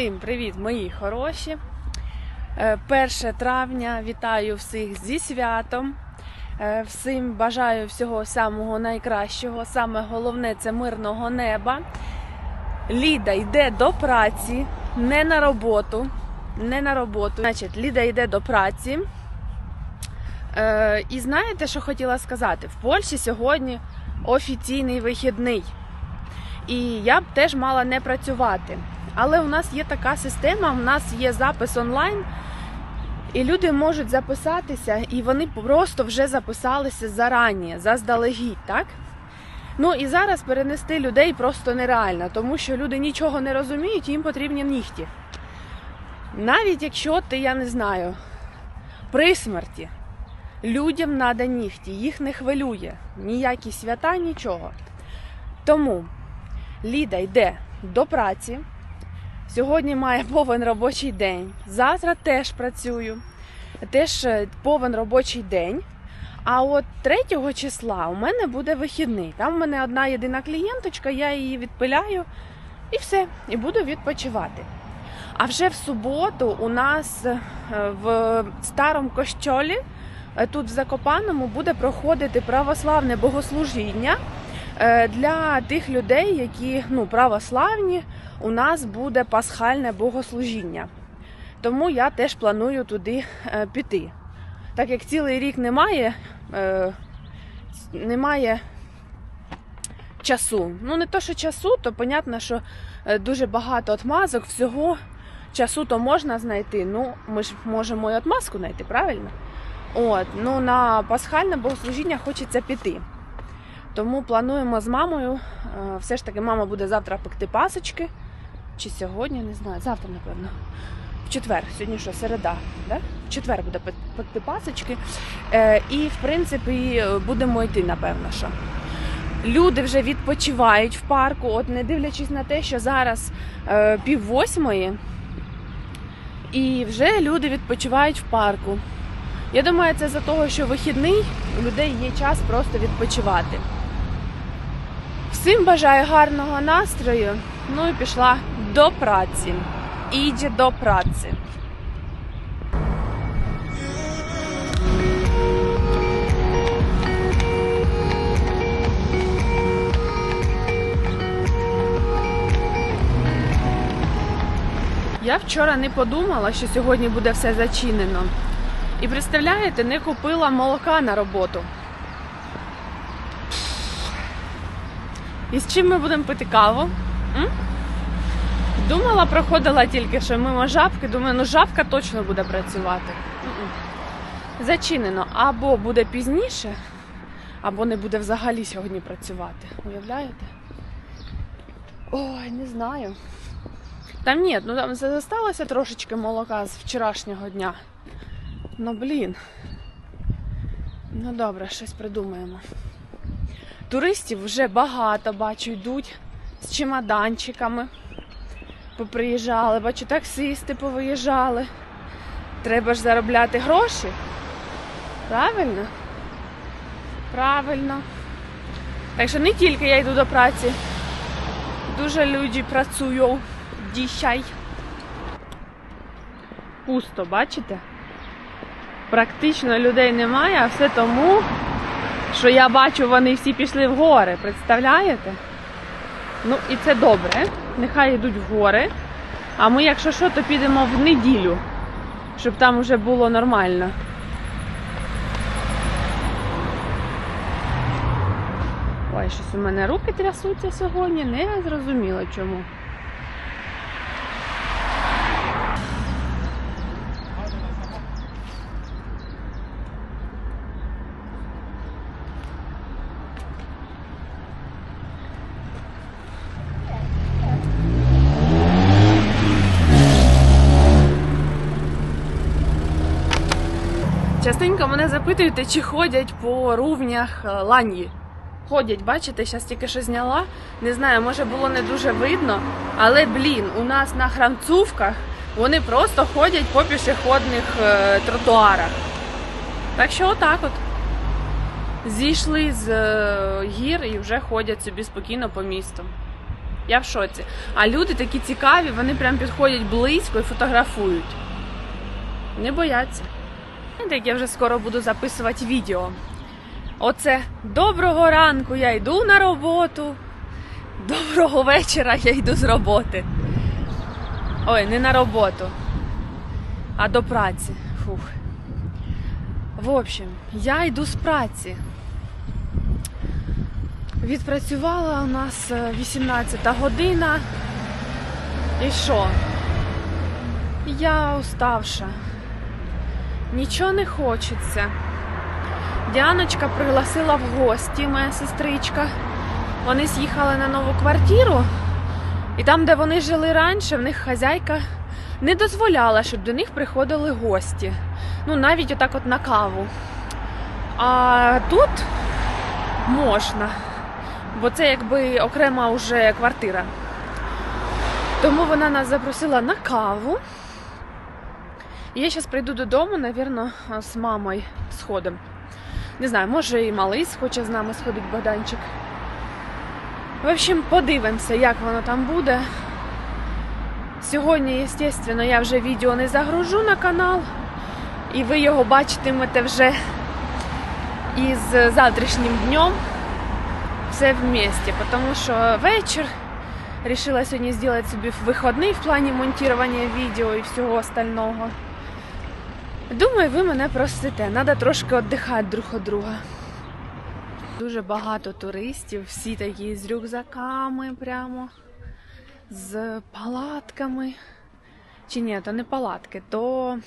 Всім привіт, мої хороші. Е, 1 травня вітаю всіх зі святом. Е, Всім бажаю всього самого найкращого. Саме головне це мирного неба. Ліда йде до праці, не на роботу. Не на роботу. Значить, Ліда йде до праці. Е, і знаєте, що хотіла сказати? В Польщі сьогодні офіційний вихідний. І я б теж мала не працювати. Але у нас є така система, у нас є запис онлайн, і люди можуть записатися, і вони просто вже записалися зарані, заздалегідь, так? Ну і зараз перенести людей просто нереально, тому що люди нічого не розуміють, їм потрібні нігті. Навіть якщо ти, я не знаю, при смерті, людям треба нігті, їх не хвилює ніякі свята, нічого. Тому Ліда йде до праці. Сьогодні має повен робочий день. Завтра теж працюю. Теж е, повен робочий день. А от 3 числа у мене буде вихідний. Там у мене одна єдина клієнточка, я її відпиляю і все, і буду відпочивати. А вже в суботу у нас е, в старому кощолі, е, тут в Закопаному, буде проходити православне богослужіння для тих людей, які ну, православні у нас буде пасхальне богослужіння. Тому я теж планую туди е, піти. Так як цілий рік немає, е, немає часу. Ну, не то, що часу, то понятно, що е, дуже багато отмазок, всього часу то можна знайти. Ну, ми ж можемо і отмазку знайти, правильно? От, ну на пасхальне богослужіння хочеться піти. Тому плануємо з мамою. е, Все ж таки, мама буде завтра пекти пасочки. Чи сьогодні, не знаю, завтра, напевно. В четвер, сьогодні що, середа, да? В четвер буде пек- пекти пасочки. Е, і, в принципі, е, будемо йти, напевно, що. Люди вже відпочивають в парку, от не дивлячись на те, що зараз е, пів восьмої, і вже люди відпочивають в парку. Я думаю, це за того, що вихідний у людей є час просто відпочивати. Всім бажаю гарного настрою. Ну і пішла до праці. Іде до праці. Я вчора не подумала, що сьогодні буде все зачинено. І представляєте, не купила молока на роботу. І з чим ми будемо пити каву? М? Думала, проходила тільки що мимо жабки. Думаю, ну жабка точно буде працювати. Зачинено. Або буде пізніше, або не буде взагалі сьогодні працювати. Уявляєте? Ой, не знаю. Там ні, ну там залишилося трошечки молока з вчорашнього дня. Ну блін. Ну добре, щось придумаємо. Туристів вже багато, бачу, йдуть з чемоданчиками. Поприїжджали, бачу, таксисти повиїжджали. Треба ж заробляти гроші. Правильно? Правильно. Так що не тільки я йду до праці. Дуже люди працюють дійшай. Пусто, бачите? Практично людей немає, а все тому, що я бачу, вони всі пішли в гори. Представляєте? Ну і це добре. Нехай йдуть в гори. А ми, якщо що, то підемо в неділю, щоб там вже було нормально. Ой, щось у мене руки трясуться сьогодні, не зрозуміло чому. Частенько мене запитують, чи ходять по рівнях е, ланьї. Ходять, бачите, зараз тільки що зняла. Не знаю, може було не дуже видно, але блін, у нас на храмцувках вони просто ходять по пішохідних е, тротуарах. Так що отак от. Зійшли з е, гір і вже ходять собі спокійно по місту. Я в шоці. А люди такі цікаві, вони прям підходять близько і фотографують. Не бояться. Як я вже скоро буду записувати відео. Оце доброго ранку я йду на роботу. Доброго вечора я йду з роботи. Ой, не на роботу, а до праці. Фух. В общем, я йду з праці. Відпрацювала у нас е, 18 година. І що? Я уставша. Нічого не хочеться. Діаночка пригласила в гості, моя сестричка. Вони з'їхали на нову квартиру, і там, де вони жили раніше, в них хазяйка не дозволяла, щоб до них приходили гості. Ну, навіть отак от на каву. А тут можна, бо це якби окрема вже квартира. Тому вона нас запросила на каву. І я зараз прийду додому, напевно, з мамою сходом. Не знаю, може і малий схоче з нами сходить Богданчик. В общем, подивимося, як воно там буде. Сьогодні, звісно, я вже відео не загружу на канал, і ви його бачитимете вже із завтрашнім днем все вместе, тому що вечір Решила сьогодні зробити собі вихідний в плані монтування відео і всього остального. Думаю, ви мене простите. Треба трошки віддихати друг від друга. Дуже багато туристів, всі такі з рюкзаками прямо, з палатками. Чи ні, то не палатки, то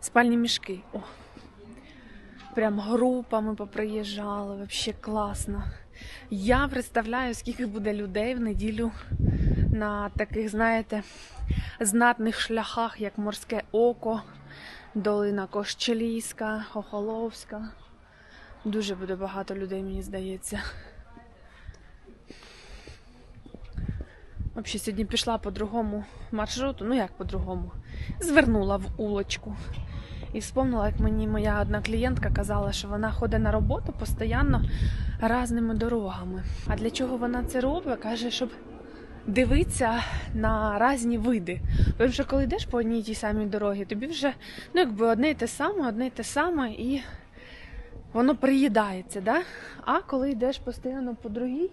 спальні мішки. О. Прям групами поприїжджали, взагалі класно. Я представляю, скільки буде людей в неділю на таких, знаєте, знатних шляхах, як Морське Око, Долина Кощелійська, Хохоловська. Дуже буде багато людей, мені здається. Взагалі, сьогодні пішла по другому маршруту, ну як по-другому, звернула в улочку. І вспомнила, як мені моя одна клієнтка казала, що вона ходить на роботу постійно різними дорогами. А для чого вона це робить? Каже, щоб дивитися на різні види. Тому що коли йдеш по одній і тій самій дорогі, тобі вже ну, якби одне й те саме, одне й те саме, і воно приїдається. Да? А коли йдеш постійно по другій,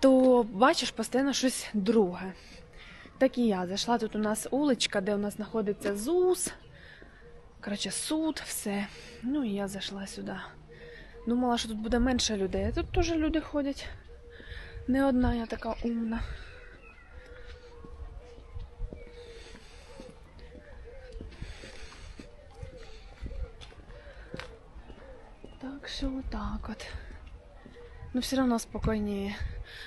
то бачиш постійно щось друге. Так і я зайшла тут у нас уличка, де у нас знаходиться ЗУС. Коротше, суд, все. Ну і я зайшла сюди. Думала, що тут буде менше людей. Тут теж люди ходять. Не одна я така умна. Так що отак от. Ну, все одно спокійніше.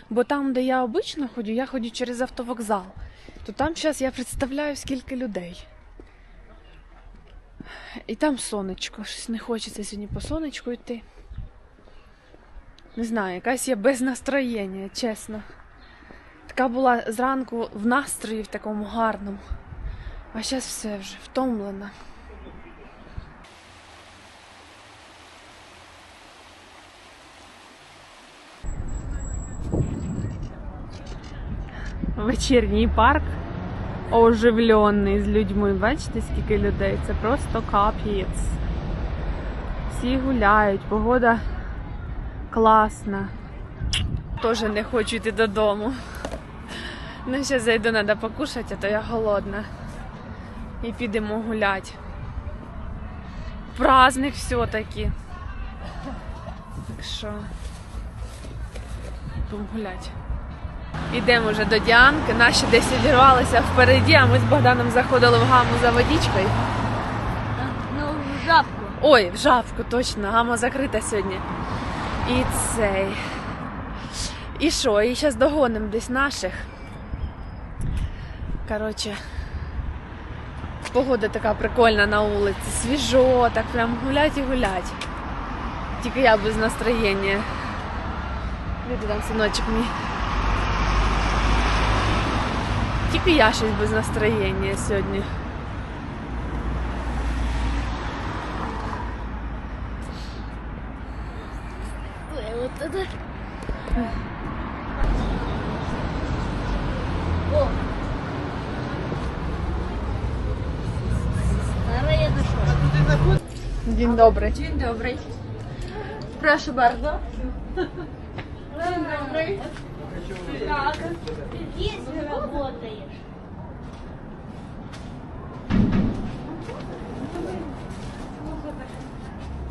Бо там, де я обично ходю, я ходю через автовокзал. То там зараз я представляю, скільки людей. І там сонечко. Щось не хочеться сьогодні по сонечку йти. Не знаю, якась я без настроєння, чесно. Така була зранку в настрої в такому гарному. А зараз все вже втомлена. Вечірній парк оживлений з людьми. Бачите, скільки людей? Це просто капець. Всі гуляють, погода класна. Теж не хочу йти додому. Ну, ще зайду, треба покушати, а то я голодна. І підемо гуляти. Праздник все-таки. Так що будемо гуляти. Йдемо вже до Діанки, наші десь відірвалися впереді, а ми з Богданом заходили в гаму за водичкою. Ну, в жабку. Ой, в жабку, точно, гама закрита сьогодні. І цей. І що? І зараз догонимо десь наших. Коротше, погода така прикольна на вулиці, свіжо, так прям гулять і гулять. Тільки я без настроєння. Де там синочок мій? Тільки я щось без настроєння сьогодні. Dzień dobry. Dzień dobry. Proszę bardzo. Dzień dobry. Tak. Где работаешь?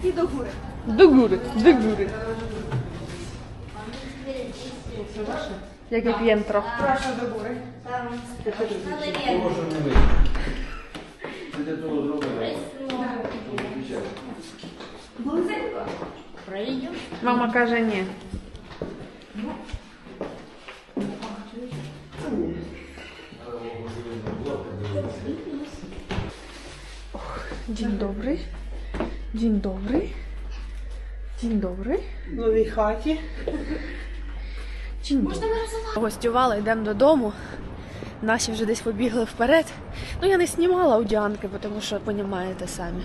І до гори. До góry, do góry. Jakie piętro. Пройдем. Mama każe nie. Och, Dzień dobry. Dzień dobry. Dzień dobry. новій хаті. Dzień dobry. Гостювали, йдемо додому. Наші вже десь побігли вперед. Ну, я не знімала у Діанки, тому що, розумієте самі.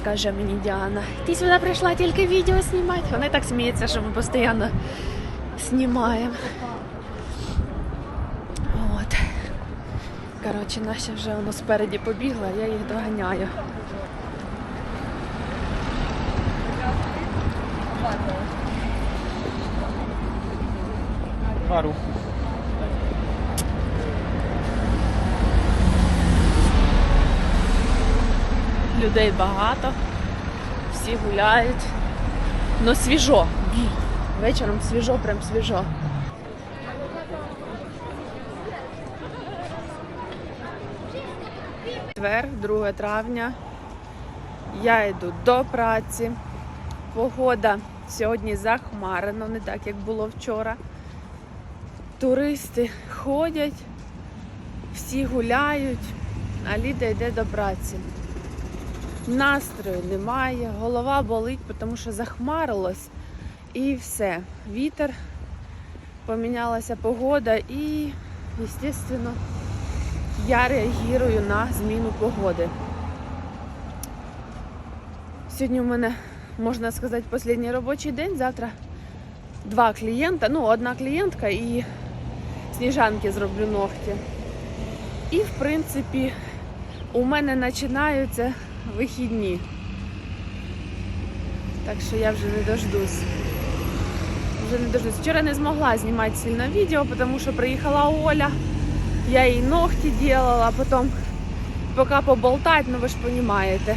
Скаже мені Діана, ти сюди прийшла тільки відео знімати. Вона і так сміється, що ми постійно знімаємо. От. Коротше, наші вже воно спереді побігла, я їх доганяю. Пару. Людей багато, всі гуляють. Ну свіжо. Вечором свіжо, прям свіжо. Четвер, 2 травня. Я йду до праці. Погода сьогодні захмарена, не так, як було вчора. Туристи ходять, всі гуляють, а Ліда йде до праці. Настрою немає, голова болить, тому що захмарилось і все. Вітер, помінялася погода і, звісно, я реагірую на зміну погоди. Сьогодні у мене, можна сказати, останній робочий день. Завтра два клієнта, ну, одна клієнтка і сніжанки зроблю ногті. І, в принципі, у мене починаються вихідні. Так що я вже не дождусь. Вже не дождусь. Вчора не змогла знімати сильно відео, тому що приїхала Оля, я їй ногті робила, а потім поки поболтати, ну ви ж розумієте.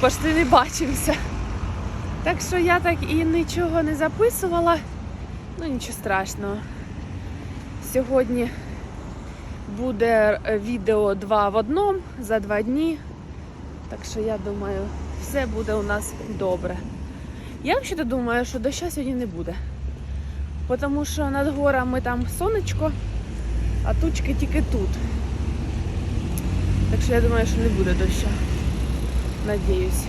Пошти не бачимося. Так що я так і нічого не записувала. Ну нічого страшного. Сьогодні буде е, відео два в одному за два дні. Так що я думаю, все буде у нас добре. Я взагалі думаю, що дощу сьогодні не буде. Тому що над горами там сонечко, а тучки тільки тут. Так що я думаю, що не буде дощу. Надіюсь.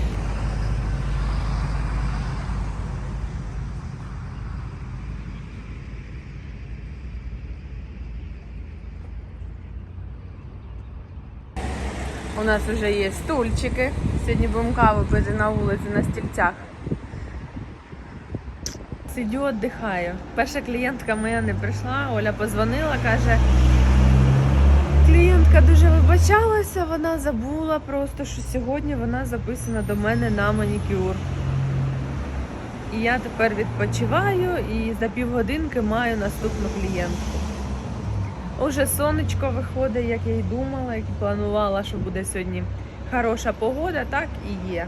У нас вже є стульчики. Сьогодні будемо каву пити на вулиці на стільцях. Сидю, віддихаю. Перша клієнтка моя не прийшла, Оля позвонила, каже, клієнтка дуже вибачалася, вона забула просто, що сьогодні вона записана до мене на манікюр. І я тепер відпочиваю і за півгодинки маю наступну клієнтку. Уже сонечко виходить, як я й думала, як і планувала, що буде сьогодні хороша погода, так і є.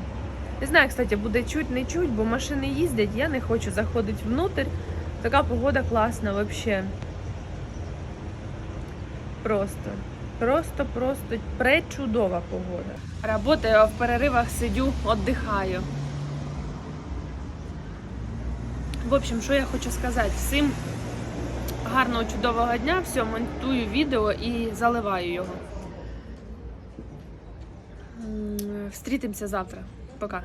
Не знаю, кстати, буде чуть, не чуть, бо машини їздять, я не хочу заходити внутрь. Така погода класна взагалі. Просто. Просто, просто пречудова погода. Работаю, а в переривах сидю, віддихаю. В общем, що я хочу сказати? Всім гарного чудового дня. Все, монтую відео і заливаю його. Встрітимося завтра. Пока.